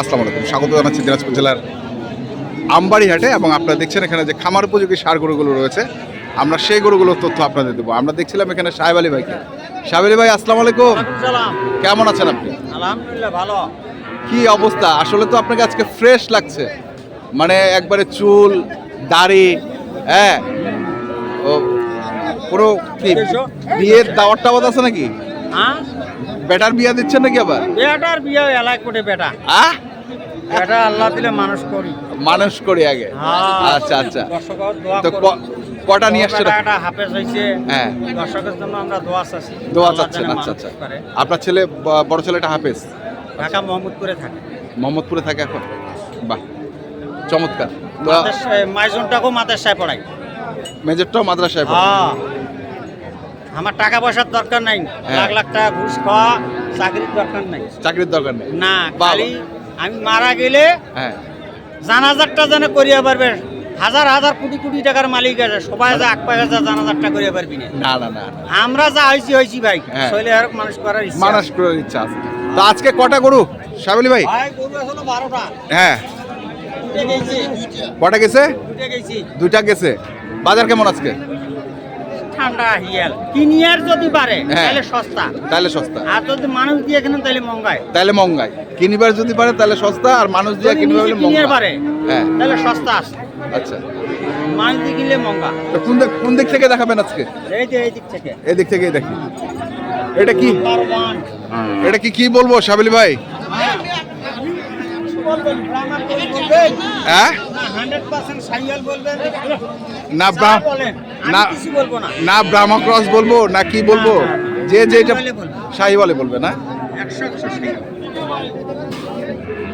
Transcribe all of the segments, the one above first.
আসসালামু আলাইকুম। স্বাগত জানাচ্ছি দিনাজপুর জেলার আমবাড়ি হাটে এবং আপনারা দেখছেন এখানে যে খামার উপযোগী সার গরুগুলো রয়েছে। আমরা সেই গরুগুলোর তথ্য আপনাদের দেবো। আমরা দেখছিলাম এখানে সাহেব আলী ভাইকে। সাহেব আলী ভাই আসসালামু আলাইকুম। কেমন আছেন আপনি? আলহামদুলিল্লাহ ভালো। কি অবস্থা? আসলে তো আপনাকে আজকে ফ্রেশ লাগছে। মানে একবারে চুল দাড়ি হ্যাঁ? ও পুরো কি বিয়ের দাওয়াত টাওয়াত আছে নাকি? হ্যাঁ? বেটার বিয়া দিচ্ছেন নাকি আবার? বেটার বিয়ে এলাক করে বেটা। আহ? বেটা আল্লাহ দিলে মানুষ করি। মানুষ করি আগে? হ্যাঁ। আচ্ছা আচ্ছা। তো কটা নিয়ে আসছেন? বেটা একটা হাফেজ হয়েছে হ্যাঁ। দর্শকের জন্য আমরা দোয়া চাচ্ছি। দোয়া চাচ্ছেন আচ্ছা আচ্ছা। আপনার ছেলে বড় ছেলেটা হাফেজ? ঢাকা মোহাম্মদপুরে থাকে। মোহাম্মদপুরে থাকে এখন? বাহ চমৎকার। তো মাইজনটাকেও মাদ্রাসায় পড়াই মেজরটাও মাদ্রাসায় পড়ে। আমার টাকা পয়সার দরকার নাই। হ্যাঁ। লাখ লাখ টাকা ঘুষ খাওয়া চাকরির দরকার নাই। চাকরির দরকার নেই। না। খালি আমি মারা গেলে হ্যাঁ। জানাজারটা যেন করিয়া পারবে। হাজার হাজার কোটি কোটি টাকার মালিক আছে সবাই যা আক পাকা যা জানাজারটা করিয়া পারবি না। না না আমরা যা হয়েছি হয়েছি ভাই। হ্যাঁ। শৈলে আর মানুষ করার ইচ্ছা। মানুষ করার ইচ্ছা আছে। তো আজকে কটা গরু সাবলি ভাই? ভাই গরু হলো বারোটা। হ্যাঁ। কটা গেছে? দুটে গেছে। বাজার কেমন আজকে? ঠান্ডা হিয়াল। কিনিয়ার যদি পারে হ্যাঁ। তাহলে সস্তা। তাহলে সস্তা। আর যদি মানুষ দিয়ে কেনেন তাহলে মহঙ্গায় তাহলে মহঙ্গাই কিনিবার যদি পারে তাহলে সস্তা আর মানুষ দিয়ে কিনবে হলে মহঙ্গা পারে হ্যাঁ। তাহলে সস্তা আছে। আচ্ছা। মানুষ দিয়ে কিনলে মহঙ্গা কোন দিক কোন দিক থেকে দেখাবেন আজকে? এই যে এই দিক থেকে। এই দিক থেকেই দেখি। এটা কি? এটা কি কি বলব সাবিলি ভাই? গ্রামার হ্যাঁ? না না কিছু বলব না। না ব্রাহ্মা ক্রস বলব না কি বলব। যে যে এটা শাহিওয়ালে বলব। না? একশো একশো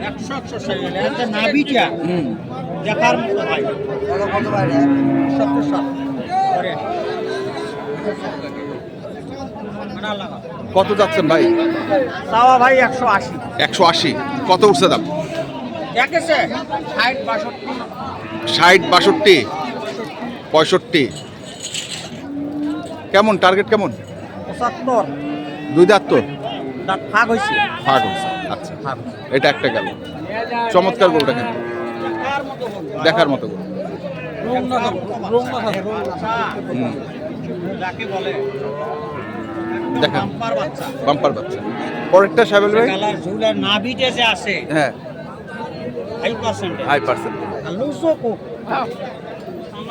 একশো একশো সাইয়াল এটা নাভিটা দেখার মতো ভাই সত্তর সাল করে কত যাচ্ছেন ভাই? চাওয়া ভাই একশো আশি। একশো আশি। কত উঠছে দাম? ষাট বাষট্টি। পঁয়ষট্টি। কেমন টার্গেট কেমন? পঁচাত্তর। দুই দাঁত তো? ফাঁক হয়েছে ফাট হচ্ছে আচ্ছা। এটা একটা গেল। চমৎকার গরুটা কিন্তু। দেখার মতো গরু। দেখান। বাম্পার বাচ্চা। পরেরটা ভাই? যে হ্যাঁ। হাই পার্সেন্ট হাই পার্সেন্ট আর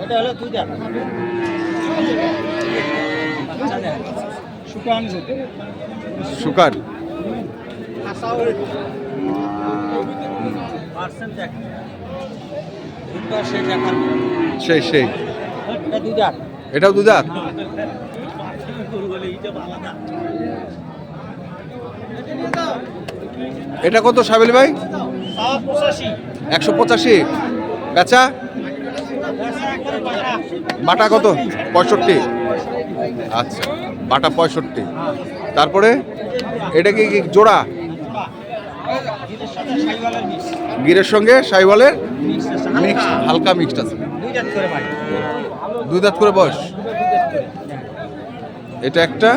এটা হলো দুটা শুকান দুধ সেই সেই। এটাও দু দাঁত এটা কত সাবিল ভাই? একশো পঁচাশি। বেচা? বাটা কত? পঁয়ষট্টি। আচ্ছা বাটা পঁয়ষট্টি। তারপরে এটা কি কি জোড়া? গিরের সঙ্গে সাইওয়ালের মিক্স হালকা মিক্সড আছে। দুই জাত করে ভাই দুই দাঁত করে বয়স। এটা একটা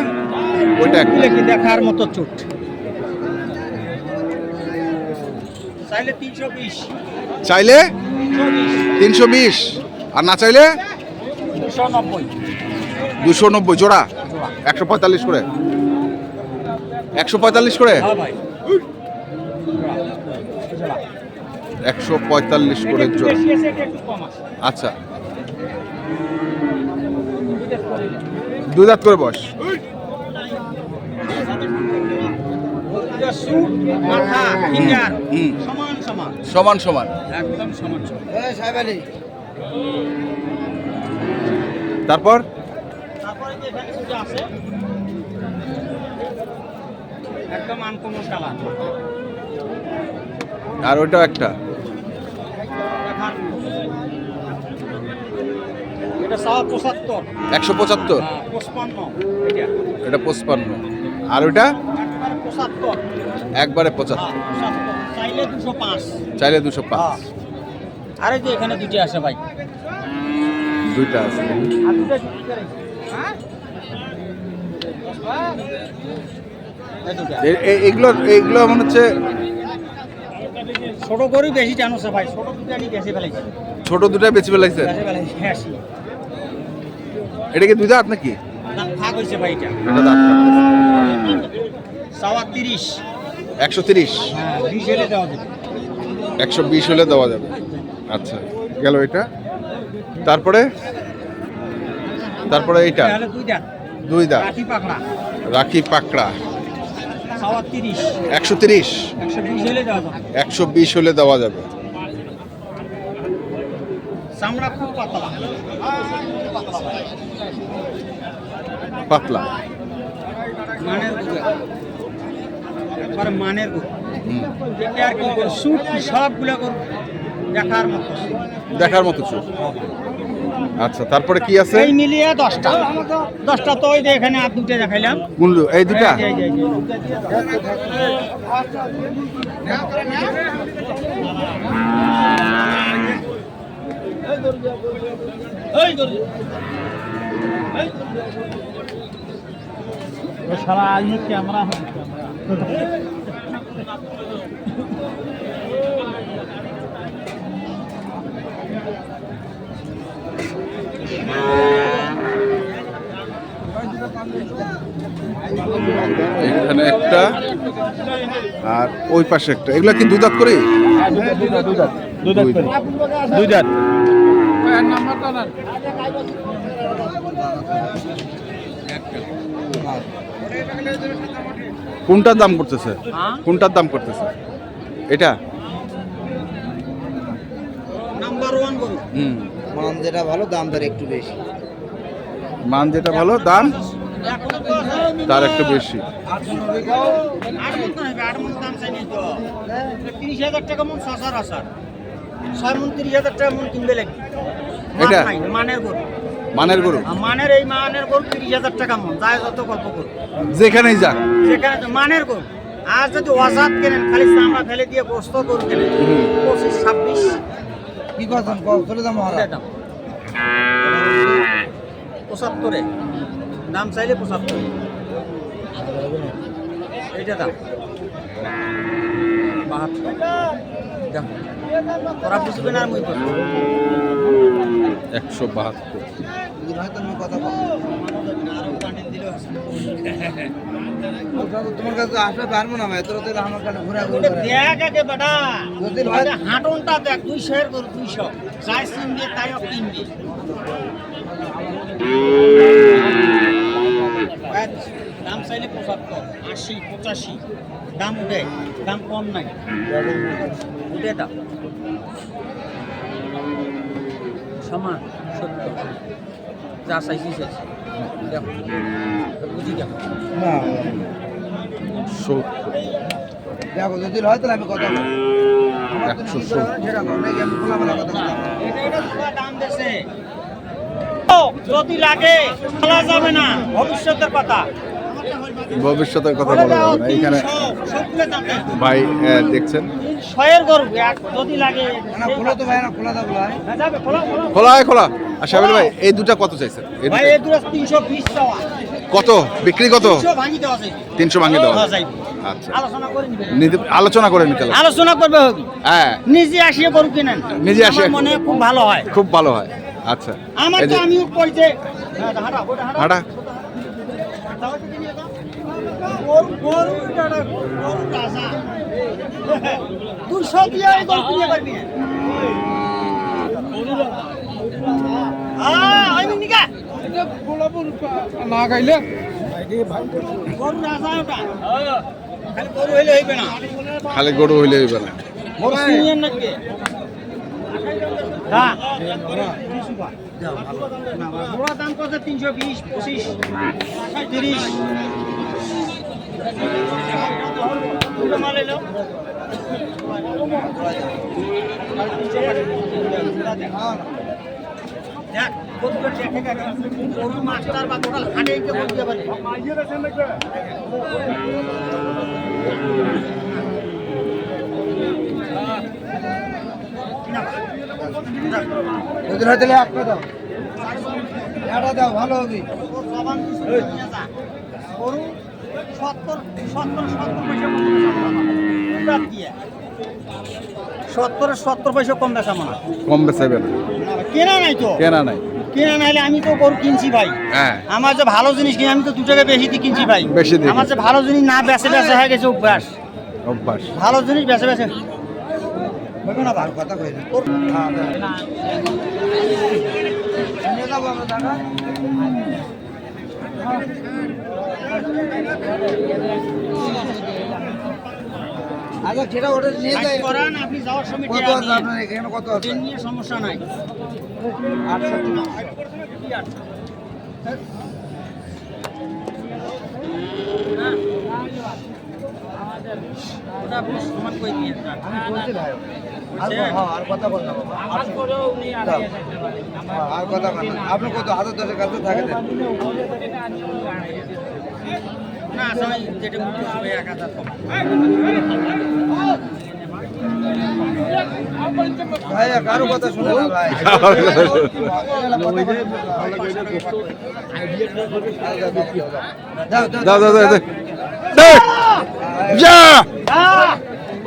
ওইটা একটা। দেখার মতো চুট? চাইলে তিনশো বিশ। চাইলে তিনশো বিশ। আর না চাইলে? দুশো নব্বই। জোড়া? একশো পঁয়তাল্লিশ করে। একশো পঁয়তাল্লিশ করে? হ্যাঁ একশো পঁয়তাল্লিশ করে জোড়া। আচ্ছা। দুই। দাঁত করে সমান সমান। সমান সমান। সমান তারপর? আর ওটাও একটা। একশো পঁচাত্তর? এটা। পঁচপান্ন। আর ওটা একবারে পঁচাত্তর। চাইলে দুশো পাঁচ। চাইলে দুশো পাঁচ। আরে যে এখানে দুটি আছে ভাই? দুইটা আছে। এই এ- এগুলো এগুলো মনে হচ্ছে ছোট গরু বেশি জানোছে ভাই ছোট দুটো বেশি ফেলাইছি ছোট দুটা বেশি ফেলাইছে বেশি এটা কি দুই দাঁত নাকি? ভাগ হয়েছে ভাই এটা। এটা দাঁত সাওয়া তিরিশ। একশো তিরিশ। হ্যাঁ বিশ হলে দেওয়া যাবে। একশো বিশ হলে দেওয়া যাবে। আচ্ছা গেল এটা। তারপরে? তারপরে এইটা। দুই পাকড়া রাখি পাকড়া। একশো তিরিশ। একশো বিশ হলে দেওয়া যাবে। পাতলা। মানের মানের গরু হুম। এটা কি গরু সুট সবগুলো গরু দেখার মতো। দেখার মতো আচ্ছা তারপরে কি আছে? এই মিলিয়ে দশটা। দশটা তো ওই যে এখানে আর দুটো দেখাইলাম। মূল্য এই দুটা? এই যে, এই যে, এই যে। এই গরু। এই গরু। শালা আইয়ে ক্যামেরা এখানে একটা আর ওই পাশে একটা। এগুলা কি দুধাত করে দুই দাঁত। দুই দাঁত। কোনটার দাম করতেছে? কোনটার দাম করতেছে? এটা? নাম্বার ওয়ান হুম। মান যেটা ভালো দাম তার একটু বেশি। মান যেটা ভালো দাম। তার একটু বেশি। তো হবে, আট মন দাম চাই নাই তো। তিরিশ হাজার টাকা মন শশার আসার ছয় মন তিরিশ হাজার টাকা মন কিনবে লাগবে এটা? মানের গরু? মানের গরু মানের এই মানের গরু তিরিশ হাজার টাকা মন যায় যত গল্প গরু যেখানেই যাক। যেখানে মানের গরু আর যদি অজাত কেনেন খালি চামড়া ফেলে দিয়ে গোস্ত গরু কেনেন পঁচিশ ছাব্বিশ কি করছেন চলে যাব দাম পঁচাত্তরে। দাম চাইলে পঁচাত্তর এইটা দাম বাহাত্তর। বুঝবে না আর মুই করব। একশো বাহাত্তর। তোমার কাছে আসলে পারব না তোর তো আমার কাছে ঘোরা ঘুরে দেখ আগে বেটা। যদি ভাই- ওটা হাঁটনটা দেখ দুইশো। এর করো দুইশো তাই কিনবে দাম চাইলে পঁচাত্তর আশি পঁচাশি। দাম উঠে দাম কম নাই। উঠে দাম সমান সত্য যা চাইছি চাইছি দেখো। বুঝি দেখো না। দেখো যদি হয় তাহলে আমি কথা একশো দাম দেছে ও, যদি লাগে বলা যাবে না। ভবিষ্যতের কথা। ভবিষ্যতের কথা বলা যাবে না। এখানে। ভাই দেখছেন? খোলা ভাই খোলা আর ভাই এই দুটা কত চাইছেন? কত? বিক্রি কত? তিনশো ভাঙি দেওয়া। আচ্ছা। আলোচনা করে নিবে। নিতে- আলোচনা করবে হ্যাঁ। নিজে আসিয়ে গরু কিনেন। নিজে আসিয়ে- মনে খুব ভালো হয়। খুব ভালো হয়। আচ্ছা। আমার যে- আমিও পড়ছে হ্যাঁ, হাঁটা, হাঁটা। দুশো দিয়ে এই গরু কিনে পারবি না গাইলে খালি গরু হইলে হইবে না। দাম কত তিনশো বিশ পঁচিশ তিরিশ দেখ কতগুলো দেখে গেছে গরু মাস্টার বা টোটাল হাটে গিয়ে বলতে পারবি যদি একটা দাও। একটা দাও ভালো হবে। গরু সত্তর সত্তর সত্তর পয়সা সত্তর সত্তর পয়সা কম বেচা মনে কম বেচাইবে না। কেনা নাই তো? কেনা নাই। কেনা নাইলে আমি তো গরু কিনছি ভাই। হ্যাঁ। আমার যে ভালো জিনিস কিনে আমি তো দু টাকা বেশি দিয়ে কিনছি ভাই। বেশি দিয়ে আমার যে ভালো জিনিস না বেচে বেচে হয়ে গেছে অভ্যাস। অভ্যাস। ভালো জিনিস বেচে বেচে। না আর কথা কই হ্যাঁ নিয়ে যাব আমরা টাকা। আচ্ছা সেটা ওটা নিয়ে যাই করান আপনি যাওয়ার সময় কত আছে আপনার এখানে কত আছে? নিয়ে সমস্যা নাই। আটষট্টি ওটা আপনি সমান করে আর হ্যাঁ আর কথা বল দাও। হ্যাঁ, আর কথা বল আপনি কত হাজার দশের কাছে থাকে দেন। না আসলে যেটা মুখে হবে এক হাজার কম। ভাই কারও কথা শুনে না ভাই। দাও দাও দাও! যা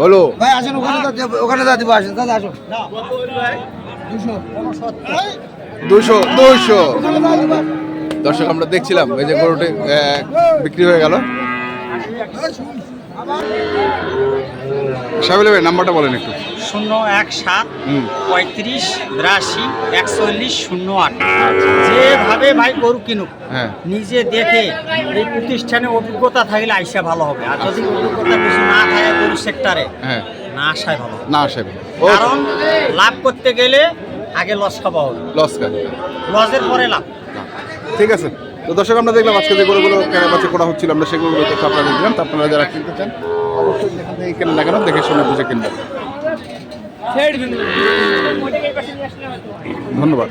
হলো ভাই আসেন ওখানে ওখানে দাও দিব আসেন। দাদা আসুন দুশো। দুশো দুশো। দর্শক আমরা দেখছিলাম এই যে গরুটি বিক্রি হয়ে গেল। সাহেব ভাই নাম্বারটা বলেন একটু। শূন্য এক সাত পঁয়ত্রিশ বিরাশি একচল্লিশ শূন্য আট। যেভাবে ভাই গরু কিনুক হ্যাঁ। নিজে দেখে এই প্রতিষ্ঠানে অভিজ্ঞতা থাকলে আইসা ভালো হবে। আর যদি অভিজ্ঞতা কিছু না থাকে গরু সেক্টরে হ্যাঁ। না আসায় ভালো না ও কারণ লাভ করতে গেলে আগে লস খাওয়া হবে। লস কাজ লসের পরে লাভ। ঠিক আছে? তো দর্শক আমরা দেখলাম আজকে যে গরুগুলো কেনা বাচ্চা করা হচ্ছিল আমরা সেগুলো তথ্য আপনারা দেখলাম তো আপনারা যারা কিনতে চান অবশ্যই যেখান থেকে কেনেন না কেন দেখে শুনে বুঝে কিনবেন। ধন্যবাদ।